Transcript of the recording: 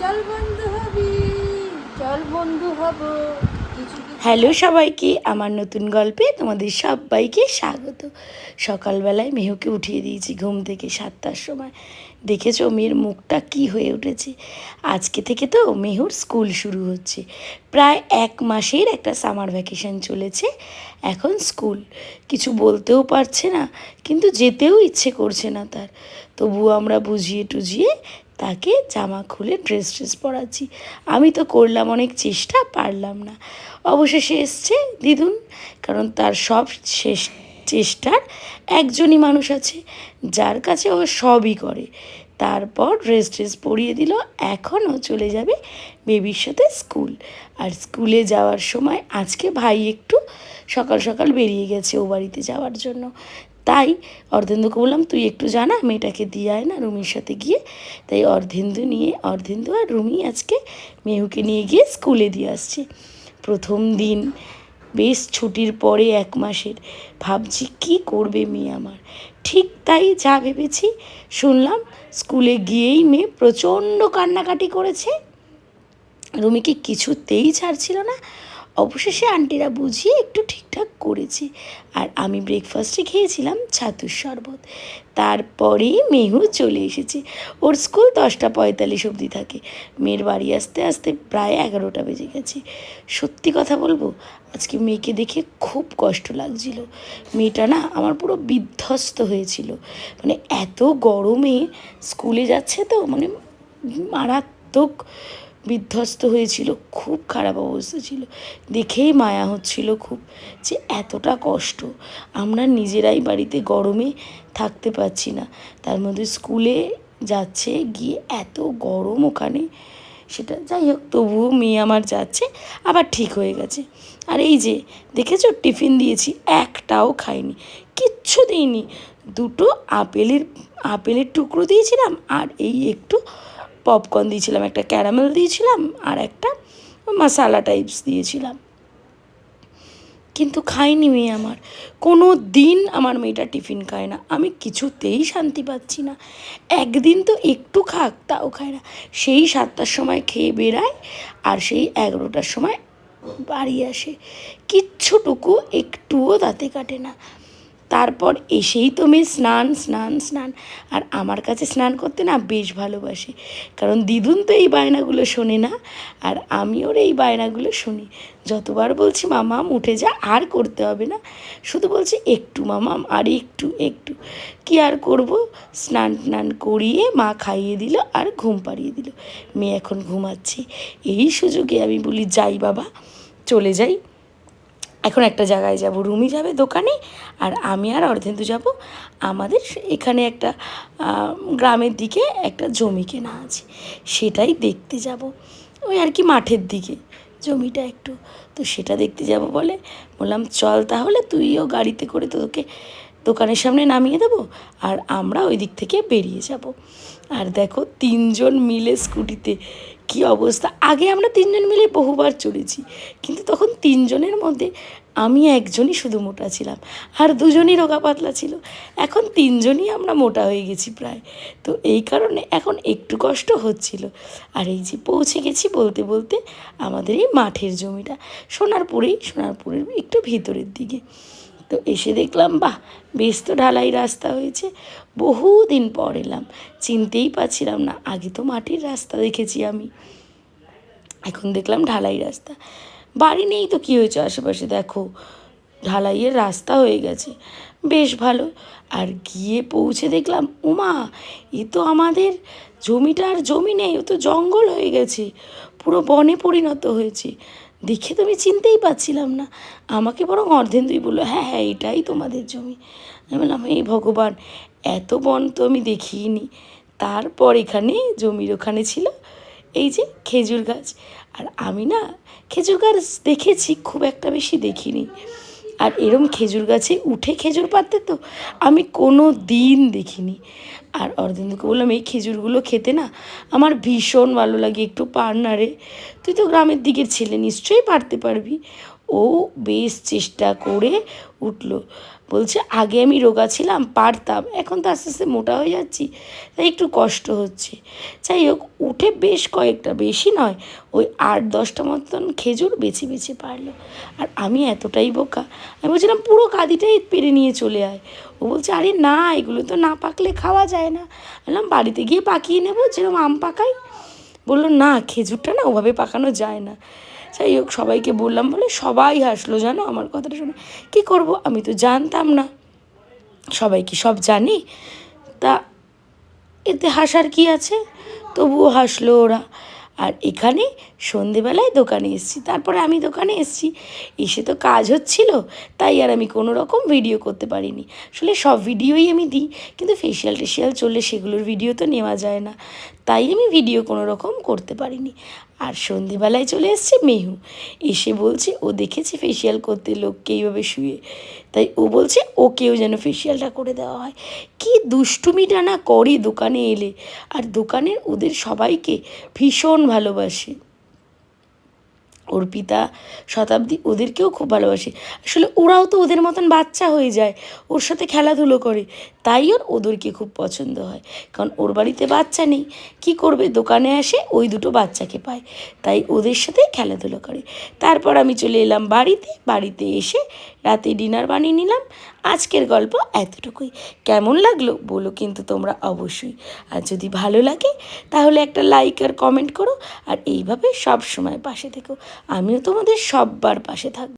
চল বন্ধু হবি, চল বন্ধু হব। হ্যালো সবাইকে, আমার নতুন গল্পে তোমাদের সবাইকে স্বাগত। সকালবেলায় মেহুকে উঠিয়ে দিয়েছি ঘুম থেকে সাতটার সময়। দেখেছ মেয়ের মুখটা কি হয়ে উঠেছে? আজকে থেকে তো মেহুর স্কুল শুরু হচ্ছে। প্রায় এক মাসের একটা সামার ভ্যাকেশন চলেছে, এখন স্কুল। কিছু বলতেও পারছে না, কিন্তু যেতেও ইচ্ছে করছে না তার। তবুও আমরা বুঝিয়ে টুঝিয়ে তাকে জামা খুলে ড্রেস ট্রেস পরাচ্ছি। আমি তো করলাম অনেক চেষ্টা, পারলাম না। অবশেষে এসছে দিদুন কারণ তার সব শেষ চেষ্টার একজনই মানুষ আছে, যার কাছে ও সবই করে। তারপর ড্রেস ট্রেস পরিয়ে দিল, এখনও চলে যাবে বেবির সাথে স্কুল। আর স্কুলে যাওয়ার সময় আজকে ভাই একটু সকাল সকাল বেরিয়ে গেছে ও বাড়িতে যাওয়ার জন্য। তাই অর্ধেন্দুকে বললাম, তুই একটু জানা মেয়েটাকে দিয়ে আয় না রুমির সাথে গিয়ে। তাই অর্ধেন্দু নিয়ে, অর্ধেন্দু আর রুমি আজকে মেহুকে নিয়ে গিয়ে স্কুলে দিয়ে আসছে। প্রথম দিন, বেশ ছুটির পরে এক মাসের, ভাবছি কি করবে মেয়ে আমার। ঠিক তাই যা ভেবেছি, শুনলাম স্কুলে গিয়েই মেয়ে প্রচণ্ড কান্নাকাটি করেছে। রুমিকে কিছুতেই ছাড়ছিল না। অবশেষে আন্টিরা বুঝিয়ে একটু ঠিকঠাক করেছে। আর আমি ব্রেকফাস্টে খেয়েছিলাম ছাতুর শরবত। তারপরেই মেহু চলে এসেছে। ওর স্কুল দশটা পঁয়তাল্লিশ অবধি থাকে। মেয়ের বাড়ি আসতে আসতে প্রায় এগারোটা বেজে গেছে। সত্যি কথা বলব, আজকে মেয়েকে দেখে খুব কষ্ট লাগছিল। মেয়েটা না আমার পুরো বিধ্বস্ত হয়েছিল। মানে এত গরমে স্কুলে যাচ্ছে তো মানে মারাত্মক বিধ্বস্ত হয়েছিল, খুব খারাপ অবস্থা ছিল। দেখেই মায়া হচ্ছিল খুব যে এতটা কষ্ট। আমরা নিজেরাই বাড়িতে গরমে থাকতে পারছি না। তার মধ্যে স্কুলে যাচ্ছে, গিয়ে এত গরম ওখানে। সেটা যাই হোক, তবুও মেয়ে আমার যাচ্ছে, আবার ঠিক হয়ে গেছে। আর এই যে, দেখেছ টিফিন দিয়েছি, একটাও খাইনি, কিচ্ছু দিইনি। দুটো আপেলের আপেলের টুকরো দিয়েছিলাম, আর এই একটু পপকর্ন দিয়েছিলাম, একটা ক্যারামেল দিয়েছিলাম আর একটা মশালা টাইপস দিয়েছিলাম। কিন্তু খায়নি মেয়ে আমার। কোনো দিন আমার মেয়েটা টিফিন খায় না। আমি কিছুতেই শান্তি পাচ্ছি না। একদিন তো একটু খাক, তাও খায় না। সেই সাতটার সময় খেয়ে বেরায় আর সেই এগারোটার সময় বাড়ি আসে। কিচ্ছুটুকু একটুও দাঁতে কাটে না। তারপর এসেই তো মেয়ে স্নান স্নান স্নান। আর আমার কাছে স্নান করতে না বেশ ভালোবাসে। কারণ দিদুন তো এই বায়নাগুলো শোনে না, আর আমি ওর এই বায়নাগুলো শুনি। যতবার বলছি, মামাম, উঠে যা, আর করতে হবে না। শুধু বলছে, একটু মামাম, আর একটু একটু। কি আর করব? স্নান টান করিয়ে মা খাইয়ে দিল আর ঘুম পাড়িয়ে দিল। মেয়ে এখন ঘুমাচ্ছে। এই সুযোগে আমি বলি, যাই বাবা, চলে যাই। এখন একটা জায়গায় যাব। রুমি যাবে দোকানে আর আমি আর অর্ধেন্দু যাব। আমাদের এখানে একটা গ্রামের দিকে একটা জমি কেনা আছে। সেটাই দেখতে যাব। ওই আর কি মাঠের দিকে জমিটা একটু। তো সেটা দেখতে যাব বলে বললাম, চল তাহলে তুইও গাড়িতে করে তোকে দোকানের সামনে নামিয়ে দেবো আর আমরা ওই দিক থেকে বেরিয়ে যাব। আর দেখো, তিনজন মিলে স্কুটিতে। কি অবস্থা? আগে আমরা তিনজন মিলে বহুবার চলেছি কিন্তু তখন তিনজনের মধ্যে আমি একজনই শুধু মোটা ছিলাম আর দুজনই রোগা পাতলা ছিল। এখন তিনজনই আমরা মোটা হয়ে গেছি প্রায়। তো এই কারণে এখন একটু কষ্ট হচ্ছিল। আর এই যে পৌঁছে গেছি বলতে বলতে আমাদের এই মাঠের জমিটা, সোনারপুরেই, সোনারপুরের একটু ভিতরের দিকে। তো এসে দেখলাম, বাহ, বেশ তো ঢালাই রাস্তা হয়েছে। বহুদিন পর এলাম, চিনতেই পারছিলাম না, আগে তো মাটির রাস্তা দেখেছি আমি। এখন দেখলাম ঢালাই রাস্তা। বাড়ি নেই তো কী হয়েছে আশেপাশে, দেখো। ঢালাইয়ের রাস্তা হয়ে গেছে, বেশ ভালো। আর গিয়ে পৌঁছে দেখলাম, ওমা, এ তো আমাদের জমিটা আর জমি নেই, ও তো জঙ্গল হয়ে গেছে, পুরো বনে পরিণত হয়েছে। দেখে তো আমি চিনতেই পারছিলাম না। আমাকে বরং অর্ধেন্দুই বলল হ্যাঁ হ্যাঁ এটাই তোমাদের জমি। আমি বললাম এই ভগবান, এত বন তো আমি দেখিনি। তারপর এখানে জমির ওখানে ছিল এই যে খেজুর গাছ। আর আমি না খেজুর গাছ দেখেছি, খুব একটা বেশি দেখিনি। আর এরম খেজুর গাছে উঠে খেজুর পারতে তো আমি কোনো দিন দেখিনি। আর অর্ধেন্দুকে বললাম, এই খেজুরগুলো খেতে না আমার ভীষণ ভালো লাগে, একটু পার তুই তো গ্রামের দিকের ছেলে, নিশ্চয়ই পারতে পারবি। ও বেশ চেষ্টা করে উঠল। বলছে, আগে আমি রোগা ছিলাম, পারতাম, এখন তো আস্তে আস্তে মোটা হয়ে যাচ্ছি, তাই একটু কষ্ট হচ্ছে। যাই হোক, উঠে বেশ কয়েকটা, বেশি নয়, ওই আট, দশটা মতন খেজুর বেছে বেছে পারল। আর আমি এতটাই বোকা, আমি বলছিলাম, পুরো কাঁদিটাই পেরে নিয়ে চলে আয়। ও বলছে, আরে না, এগুলো তো না পাকলে খাওয়া যায় না। বললাম, বাড়িতে গিয়ে পাকিয়ে নেব, যেরকম আম পাকাই? বলল, না, খেজুরটা না ওভাবে পাকানো যায় না। যাই হোক, সবাইকে বললাম বলে সবাই হাসলো, জানো? আমার কথাটা শুনে। কী করব? আমি তো জানতাম না। সবাই কি সব জানি? তা এতে হাসার কি আছে? তবুও হাসলো ওরা। আর এখানে সন্ধেবেলায় দোকানে এসেছি। তারপরে আমি দোকানে এসেছি। এসে তো কাজ হচ্ছিল, তাই আর আমি কোনো রকম ভিডিও করতে পারিনি। আসলে সব ভিডিওই আমি দিই, কিন্তু ফেসিয়াল টেসিয়াল চললে সেগুলোর ভিডিও তো নেওয়া যায় না। তাই আমি ভিডিও কোনো রকম করতে পারিনি। আর সন্ধেবেলায় চলে এসছে মেহু। এসে বলছে, ও দেখেছে ফেসিয়াল করতে লোককে এইভাবে শুয়ে? তাই ও বলছে, ওকেও যেন ফেসিয়ালটা করে দেওয়া হয়। কি দুষ্টুমিটা না করে দোকানে এলে। আর দোকানের ওদের সবাইকে ভীষণ ভালোবাসে। অর্পিতা শতাব্দী ওদেরকেও খুব ভালোবাসে। আসলে ওরাও তো ওদের মতন বাচ্চা হয়ে যায়, ওর সাথে খেলাধুলো করে, তাই ওর ওদেরকে খুব পছন্দ হয়। কারণ ওর বাড়িতে বাচ্চা নেই, কি করবে? দোকানে আসে, ওই দুটো বাচ্চাকে পায়, তাই ওদের সাথেই খেলাধুলো করে। তারপর আমি চলে এলাম বাড়িতে বাড়িতে এসে রাতে ডিনার বানিয়ে নিলাম আজকের গল্প এতটুকুই। কেমন লাগল বলো কিন্তু তোমরা অবশ্যই। আর যদি ভালো লাগে, তাহলে একটা লাইক আর কমেন্ট করো। আর এইভাবে সব সময় পাশে থেকো। আমিও তোমাদের সববার পাশে থাকব